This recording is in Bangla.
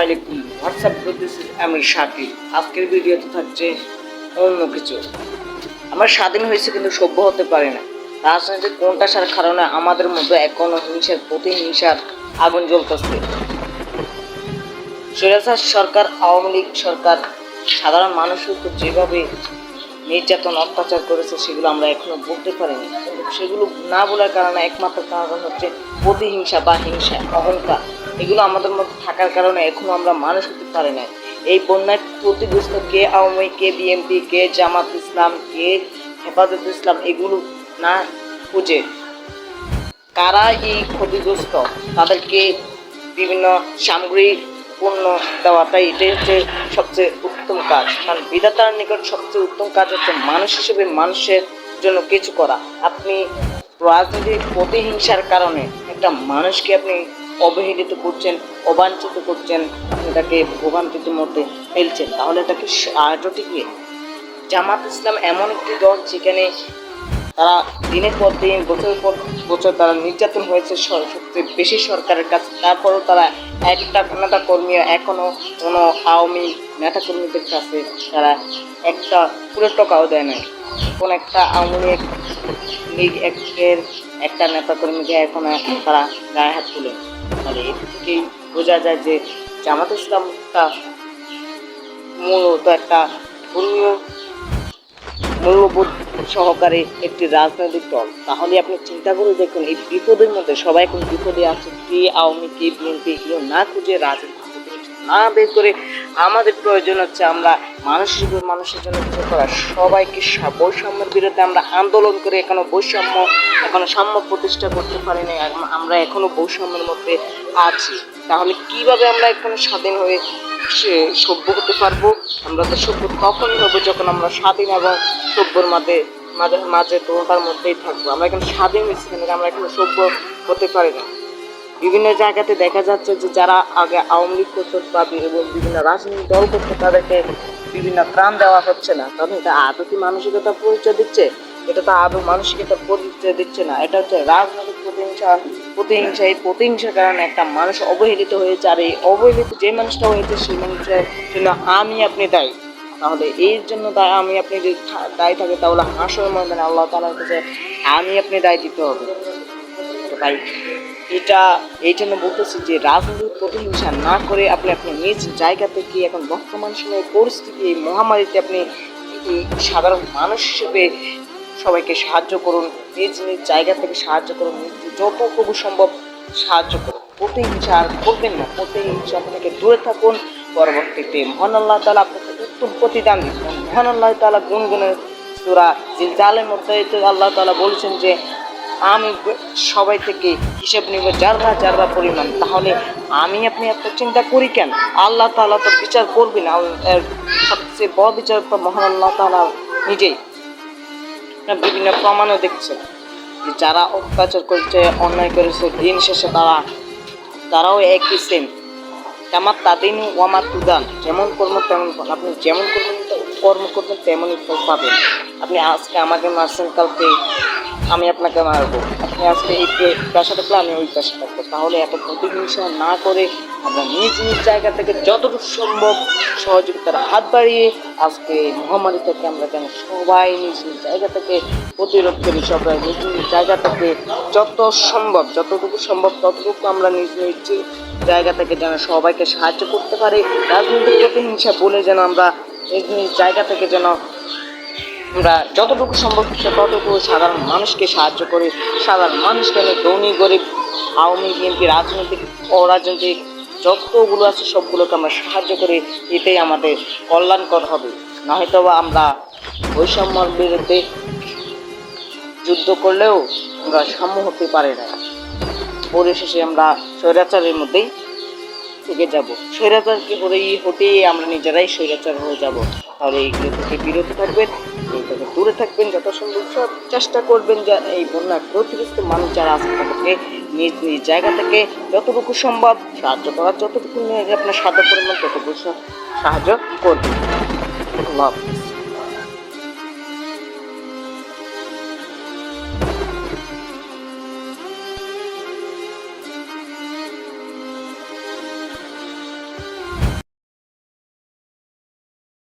আলাইকুম। হোয়াটসঅ্যাপ আমি শাকির আজকের ভিডিওতে থাকছে অন্য কিছু। স্বাধীন হয়েছে কিন্তু সভ্য হতে পারি না। রাজনীতি কোনটা সার কারণে আমাদের মধ্যে এখনও হিংসার প্রতিহিংসার আগুন জ্বলতেছে। স্বৈরাচার সরকার, আওয়ামী লীগ সরকার, সাধারণ মানুষের উপর যেভাবে নির্যাতন, অত্যাচার করেছে সেগুলো আমরা এখনও বলতে পারিনি। সেগুলো না বলার কারণে একমাত্র কারণ হচ্ছে প্রতিহিংসা বা হিংসা, অহংকার। এগুলো আমাদের মধ্যে থাকার কারণে এখনও আমরা মানুষ হতে পারি না এই বন্যায় ক্ষতিগ্রস্ত কে আওয়ামী, কে বিএনপি, কে জামাত ইসলাম, কে হেফাজত ইসলাম, এগুলো না খুঁজে। কারা এই ক্ষতিগ্রস্ত? তাদেরকে বিভিন্ন সামগ্রিক পণ্য দেওয়াটাই এটাই হচ্ছে সবচেয়ে উত্তম কাজ। কারণ বিধাতার নিকট সবচেয়ে উত্তম কাজ হচ্ছে মানুষ হিসেবে মানুষের জন্য কিছু করা। আপনি রাজনৈতিক প্রতিহিংসার কারণে একটা মানুষকে আপনি অবহেলিত করছেন, অবাঞ্ছিত করছেন, আপনি তাকে ভোগান্তির মধ্যে ফেলছেন, তাহলে এটাকে আয়োজটি কি জামাত ইসলাম এমন একটি দল যেখানে তারা দিনের পর দিন, বছরের পর বছর তারা নির্যাতন হয়েছে সবচেয়ে বেশি সরকারের কাছে। তারপরেও তারা একটা নেতা কর্মী এখনও কোনো আওয়ামী নেতা কর্মীদের কাছে তারা একটা পুরো টাকাও দেয় নাই। কোন একটা আওয়ামী লীগ একের একটা নেতা কর্মীকে এখনও তারা গায়ে হাত তুলে। তাহলে এর থেকেই বোঝা যায় যে জামাত ইসলামটা মূলত একটা ধর্মীয় সহকারে একটি রাজনৈতিক দল। তাহলে আপনি চিন্তা করে দেখুন, এই বিপদের মধ্যে সবাই এখন বিপদে আছে। কে আওয়ামী, কে বিএনপি, এগুলো না খুঁজে রাজনীতি না বের করে আমাদের প্রয়োজন হচ্ছে আমরা মানুষ হিসেবে মানুষের জন্য কিছু করা সবাইকে বৈষম্যের বিরুদ্ধে আমরা আন্দোলন করে এখনও বৈষম্য, এখনও সাম্য প্রতিষ্ঠা করতে পারি না আমরা এখনও বৈষম্যের মধ্যে আছি। তাহলে কীভাবে আমরা এখনও স্বাধীন হয়ে সভ্য হতে পারব, আমরা তো সভ্য তখনই হব যখন আমরা স্বাধীন এবং সভ্যর মাঝে মাঝে মাঝে দুটার মধ্যেই থাকব। আমরা এখন স্বাধীন হয়েছি কিন্তু আমরা এখন সভ্য হতে পারি না। বিভিন্ন জায়গাতে দেখা যাচ্ছে যে যারা আগে আওয়ামী লীগ করতো বা এবং বিভিন্ন রাজনৈতিক দল করতো, তাদেরকে বিভিন্ন ত্রাণ দেওয়া হচ্ছে না। তাহলে এটা আদৌ কি মানসিকতা পরিচয় দিচ্ছে, এটা তো আদৌ মানসিকতা পরিচয় দিচ্ছে না। এটা হচ্ছে রাজনৈতিক প্রতিহিংসা প্রতিহিংসা, এই প্রতিহিংসার কারণে একটা মানুষ অবহেলিত হয়েছে আর এই অবহেলিত যে মানুষটা হয়েছে সেই মানুষের জন্য আমি আপনি দায়ী। তাহলে এর জন্য দায় আমি আপনি যদি দায়ী থাকে, তাহলে হাসর ময়দানে আল্লাহ তালার কাছে আমি আপনি দায় দিতে হবে। তাই এটা এই জন্য বলতেছি যে রাজনৈতিক প্রতিহিংসা না করে আপনি আপনি নিজ জায়গা থেকে এখন বর্তমান সময়ে পরিস্থিতি, এই মহামারীতে আপনি সাধারণ মানুষ হিসেবে সবাইকে সাহায্য করুন, নিজ নিজ জায়গা থেকে সাহায্য করুন, নিজ যতটুকু সম্ভব সাহায্য করুন। প্রতিহিংসা আর করবেন না প্রতি প্রতিহিংসা থেকে দূরে থাকুন। পরবর্তীতে মহান আল্লাহ তালা আপনাকে উত্তম প্রতিদান দিচ্ছেন মহান আল্লাহ তালা গুনগুনের সুরা জিলজালের মধ্যে আল্লাহ তালা বলছেন যে, আমি সবাই থেকে হিসেব নিব যাররা যাররা পরিমাণ। তাহলে আমি আপনি এত চিন্তা করি কেন? আল্লাহ তাআলা তো বিচার করবেন এর সবচেয়ে বড় বিচার তো মহান আল্লাহ তাআলা নিজেই। বিভিন্ন প্রমাণও দেখছে। যে যারা অত্যাচার করছে, অন্যায় করেছে, দিন শেষে তারা, তারাও একই সেম আমার তাদিন ওয়ামার তুদান যেমন কর্ম তেমন আপনি যেমন করবেন কর্ম করবেন, তেমনই ফল পাবেন। আপনি আজকে আমাকে মারছেন, কালকে আমি আপনাকে মারবো। আপনি আজকে এই পে- পেশা থাকলে আমি ওই পেশা থাকব তাহলে এত প্রতিহিংসা না করে আমরা নিজ নিজ জায়গা থেকে যতটুকু সম্ভব সহযোগিতার হাত বাড়িয়ে আজকে মহামারী থেকে আমরা যেন সবাই নিজ নিজ জায়গা থেকে প্রতিরোধ করি, সবাই নিজ নিজ জায়গা থেকে যত সম্ভব, যতটুকু সম্ভব ততটুকু আমরা নিজ নিজ জায়গা থেকে যেন সবাইকে সাহায্য করতে পারি। রাজনৈতিক প্রতিহিংসা বলে যেন আমরা নিজ নিজ জায়গা থেকে যেন আমরা যতটুকু সম্ভব ততটুকু সাধারণ মানুষকে সাহায্য করে, সাধারণ মানুষকে নিয়ে ধনী, গরিব, আওয়ামী, বিএনপি, রাজনৈতিক, অরাজনৈতিক, যতগুলো আছে সবগুলোকে আমরা সাহায্য করি, এটাই আমাদের কল্যাণকর হবে। না হয়তো বা আমরা বৈষম্যর বিরুদ্ধে যুদ্ধ করলেও আমরা সাম্য হতে পারি না। পরিশেষে আমরা স্বৈরাচারের মধ্যেই থেকে যাব। স্বৈরাচারকে হতেই হতেই আমরা নিজেরাই স্বৈরাচার হয়ে যাব। তাহলে এইগুলো থেকে বিরত থাকবেন, এই থেকে দূরে থাকবেন, যত সম্ভব সব চেষ্টা করবেন যা এই বন্যা ক্ষতিগ্রস্ত মানুষ যারা আছে তাদেরকে নিজ নিজ জায়গা থেকে যতটুকু সম্ভব সাহায্য করার, যতটুকু আপনার সাহায্য পরিমাণ ততটুকু সাহায্য করবেন। হাফেজ।